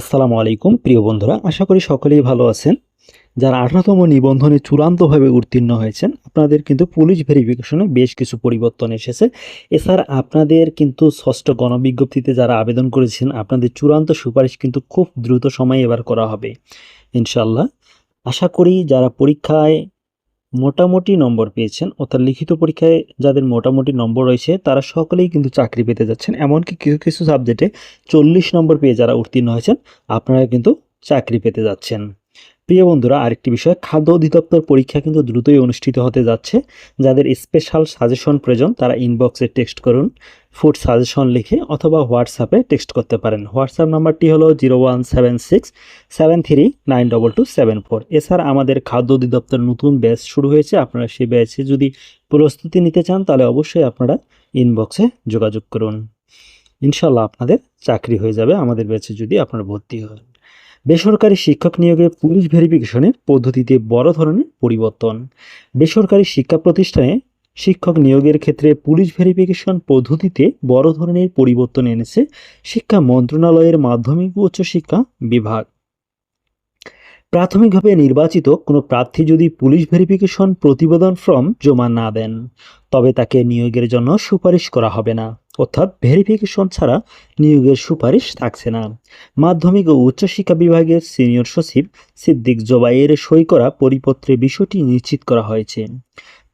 আসসালামু আলাইকুম। প্রিয় বন্ধুরা, আশা করি সকলেই ভালো আছেন। যারা আঠারোতম নিবন্ধনে চূড়ান্তভাবে উত্তীর্ণ হয়েছেন, আপনাদের কিন্তু পুলিশ ভেরিফিকেশনে বেশ কিছু পরিবর্তন এসেছে। এছাড়া আপনাদের কিন্তু ষষ্ঠ গণবিজ্ঞপ্তিতে যারা আবেদন করেছেন, আপনাদের চূড়ান্ত সুপারিশ কিন্তু খুব দ্রুত সময়ে এবার করা হবে। ইনশাল্লাহ আশা করি যারা পরীক্ষায় মোটামুটি নম্বর পেয়েছেন। অর্থাৎ লিখিত পরীক্ষায় যাদের মোটামুটি নম্বর রয়েছে, তারা সকলেই কিন্তু চাকরি পেতে যাচ্ছেন। এমনকি কিছু কিছু সাবজেক্টে চল্লিশ নম্বর পেয়ে যারা উত্তীর্ণ হয়েছেন, আপনারা কিন্তু চাকরি পেতে যাচ্ছেন। প্রিয় বন্ধুরা, আরেকটি বিষয়, খাদ্য অধিদপ্তর পরীক্ষা কিন্তু দ্রুতই অনুষ্ঠিত হতে যাচ্ছে। যাদের স্পেশাল সাজেশন প্রয়োজন, তারা ইনবক্সে টেক্সট করুন ফুড সাজেশন লিখে অথবা হোয়াটসঅ্যাপে টেক্সট করতে পারেন। হোয়াটসঅ্যাপ নাম্বারটি হলো zero one seven six seven three nine double two seven four এছাড়া আমাদের খাদ্য অধিদপ্তর নতুন ব্যাচ শুরু হয়েছে, আপনারা সেই ব্যাচে যদি প্রস্তুতি নিতে চান, তাহলে অবশ্যই আপনারা ইনবক্সে যোগাযোগ করুন। ইনশাল্লাহ আপনাদের চাকরি হয়ে যাবে, আমাদের ব্যাচে যদি আপনারা ভর্তি হন। বেসরকারি শিক্ষক নিয়োগে পুলিশ ভেরিফিকেশনের পদ্ধতিতে বড় ধরনের পরিবর্তন। বেসরকারি শিক্ষা প্রতিষ্ঠানে শিক্ষক নিয়োগের ক্ষেত্রে পুলিশ ভেরিফিকেশন পদ্ধতিতে বড় ধরনের পরিবর্তন এনেছে শিক্ষা মন্ত্রণালয়ের মাধ্যমিক ও উচ্চশিক্ষা বিভাগ। প্রাথমিকভাবে নির্বাচিত কোনো প্রার্থী যদি পুলিশ ভেরিফিকেশন প্রতিবেদন ফর্ম জমা না দেন, তবে তাকে নিয়োগের জন্য সুপারিশ করা হবে না। অর্থাৎ ভেরিফিকেশন ছাড়া নিয়োগের সুপারিশ থাকছে না। মাধ্যমিক ও উচ্চশিক্ষা বিভাগের সিনিয়র সচিব সিদ্দিক জোবাইয়ের সই করা পরিপত্রে বিষয়টি নিশ্চিত করা হয়েছে।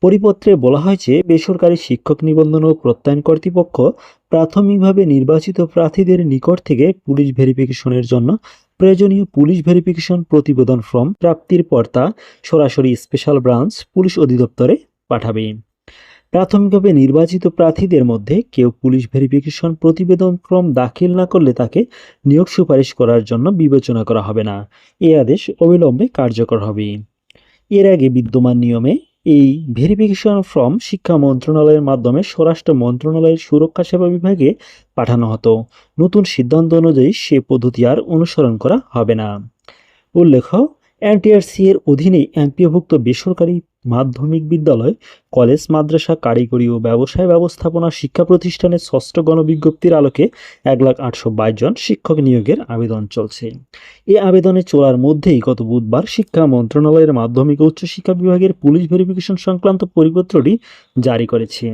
পরিপত্রে বলা হয়েছে, বেসরকারি শিক্ষক নিবন্ধন ও প্রত্যয়ন কর্তৃপক্ষ প্রাথমিকভাবে নির্বাচিত প্রার্থীদের নিকট থেকে পুলিশ ভেরিফিকেশনের জন্য প্রয়োজনীয় পুলিশ ভেরিফিকেশন প্রতিবেদন ফর্ম প্রাপ্তির পর তা সরাসরি স্পেশাল ব্রাঞ্চ পুলিশ অধিদপ্তরে পাঠাবে। প্রাথমিকভাবে নির্বাচিত প্রার্থীদের মধ্যে কেউ পুলিশ ভেরিফিকেশন প্রতিবেদন ফর্ম দাখিল না করলে তাকে নিয়োগ সুপারিশ করার জন্য বিবেচনা করা হবে না। এ আদেশ অবিলম্বে কার্যকর হবে। এর আগে বিদ্যমান নিয়মে এই ভেরিফিকেশন ফর্ম শিক্ষা মন্ত্রণালয়ের মাধ্যমে স্বরাষ্ট্র মন্ত্রণালয়ের সুরক্ষা সেবা বিভাগে পাঠানো হতো। নতুন সিদ্ধান্ত অনুযায়ী সে পদ্ধতি আর অনুসরণ করা হবে না। উল্লেখ্য এনটিআরসি এর অধীনে এমপিওভুক্ত বেসরকারি মাধ্যমিক বিদ্যালয়, কলেজ, মাদ্রাসা, কারিগরি ও ব্যবসায় ব্যবস্থাপনা শিক্ষা প্রতিষ্ঠানের ষষ্ঠ গণবিজ্ঞপ্তির আলোকে এক লাখ আটশো বাইশ জন শিক্ষক নিয়োগের আবেদন চলছে। এই আবেদনে চলার মধ্যেই গত বুধবার শিক্ষা মন্ত্রণালয়ের মাধ্যমিক ও উচ্চশিক্ষা বিভাগের পুলিশ ভেরিফিকেশন সংক্রান্ত পরিপত্রটি জারি করেছে।